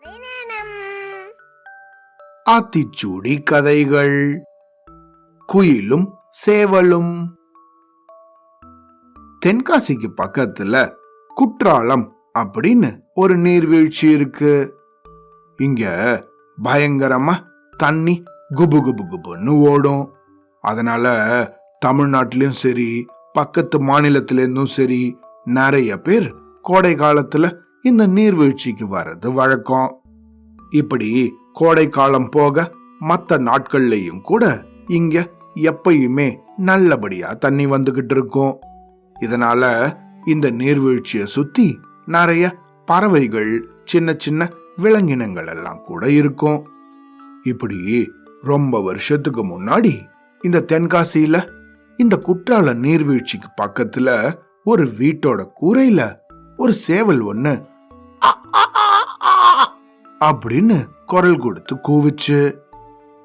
கதை ஆத்திச்சூடி கதைகள். குயிலும் சேவலும். தென்காசிக்கு பக்கத்துல குற்றாலம் அப்படின்னு ஒரு நீர்வீழ்ச்சி இருக்கு. இங்க பயங்கரமா தண்ணி குபு குபு குபுன்னு ஓடும். அதனால தமிழ்நாட்டிலயும் சரி பக்கத்து மாநிலத்தில இருந்தும் சரி நிறைய பேர் கோடை காலத்துல இந்த நீர்வீழ்ச்சிக்கு வர்றது வழக்கம். இப்படி கோடை காலம் போக மற்ற நாட்கள்லையும் கூட இங்க எப்பயுமே நல்லபடியா தண்ணி வந்துகிட்டு இருக்கும். இதனால இந்த நீர்வீழ்ச்சியை சுத்தி நிறைய பறவைகள் சின்ன சின்ன விலங்கினங்கள் எல்லாம் கூட இருக்கும். இப்படி ரொம்ப வருஷத்துக்கு முன்னாடி இந்த தென்காசியில இந்த குற்றால நீர்வீழ்ச்சிக்கு பக்கத்துல ஒரு வீட்டோட கூரையில ஒரு சேவல் ஒன்று அப்படின்னு குரல் கொடுத்து கூவிச்சு.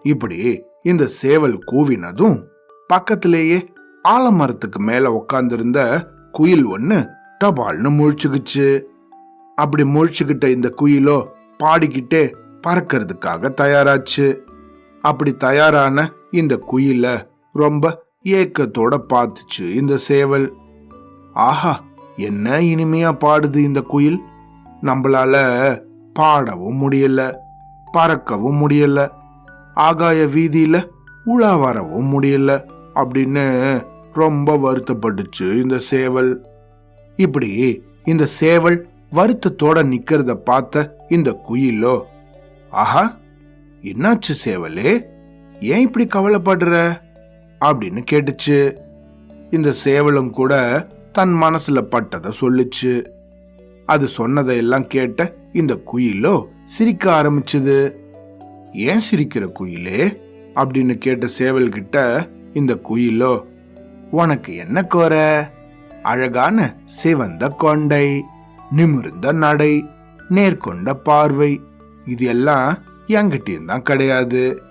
இப்படி இந்த சேவல் கூவினதும் பக்கத்திலேயே ஆலமரத்துக்கு மேல உக்காந்துருந்த குயில் ஒண்ணு டபால்னு முழிச்சுக்குச்சு. அப்படி முழிச்சுக்கிட்ட இந்த குயிலோ பாடிக்கிட்டே பறக்கிறதுக்காக தயாராச்சு. அப்படி தயாரான இந்த குயில ரொம்ப ஏக்கத்தோட பார்த்துச்சு இந்த சேவல். ஆஹா என்ன இனிமையா பாடுது இந்த குயில். நம்மளால பாடவும் முடியல பறக்கவும் முடியல ஆகாய வீதியில உலா வரவும் முடியல அப்படின்னு ரொம்ப வருத்தப்பட்டுச்சு இந்த சேவல். இப்படி இந்த சேவல் வருத்தத்தோட நிக்கிறத பார்த்த இந்த குயிலோ ஆஹா என்னாச்சு சேவலே? ஏன் இப்படி கவலைப்படுற? அப்படின்னு கேட்டுச்சு. இந்த சேவலும் கூட தன் மனசுல பட்டதை சொல்லுச்சு. அது சொன்னதையெல்லாம் கேட்ட இந்த குயிலோ சிரிக்க ஆரம்பிச்சது. ஏன் சிரிக்கிற குயிலே? அப்படின்னு கேட்ட சேவல் கிட்ட இந்த குயிலோ உனக்கு என்ன கோர? அழகான சிவந்த கொண்டை நிமிர்ந்த நடை நேர்கொண்ட பார்வை இது எல்லாம் என்கிட்டயும் தான் கிடையாது.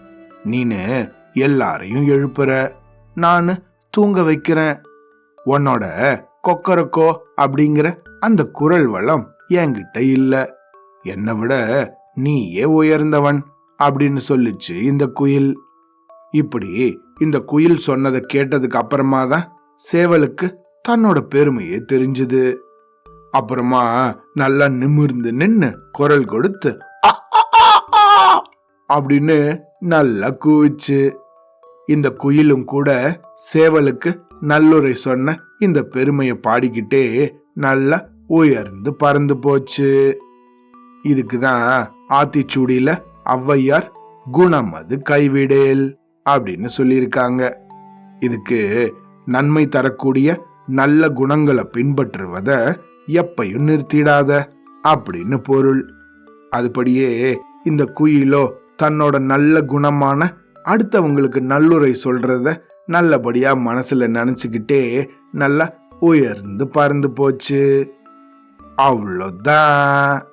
நீனு எல்லாரையும் எழுப்புற நான் தூங்க வைக்கிறேன். உன்னோட கொக்கரக்கோ அப்படிங்கிற அந்த குரல் வளம் என்கிட்ட இல்ல. என்னை விட நீயே உயர்ந்தவன் அப்படின்னு சொல்லிச்சு இந்த குயில். இப்படி இந்த குயில் சொன்னதை கேட்டதுக்கு அப்புறமா தான் சேவலுக்கு தன்னோட பெருமையே தெரிஞ்சுது. அப்புறமா நல்லா நிமிர்ந்து நின்னு குரல் கொடுத்து அப்படின்னு நல்லா கூவிச்சு. இந்த குயிலும் கூட சேவலுக்கு நல்லுரை சொன்ன இந்த பெருமையை பாடிக்கிட்டே நல்லா உயர்ந்து பறந்து போச்சு. இதுக்கு தான் ஆத்திச்சூடியில ஔவையார் குணம் அது கைவிடேல் அப்படின்னு சொல்லியிருக்காங்க. இதுக்கு நன்மை தரக்கூடிய நல்ல குணங்களை பின்பற்றுவத எப்பையும் நிறுத்திடாத அப்படின்னு பொருள். அதுபடியே இந்த குயிலோ தன்னோட நல்ல குணமான அடுத்தவங்களுக்கு நல்லுரை சொல்றத நல்லபடியா மனசுல நினைச்சுக்கிட்டே நல்லா உயர்ந்து பறந்து போச்சு. அவ்வளோதான்.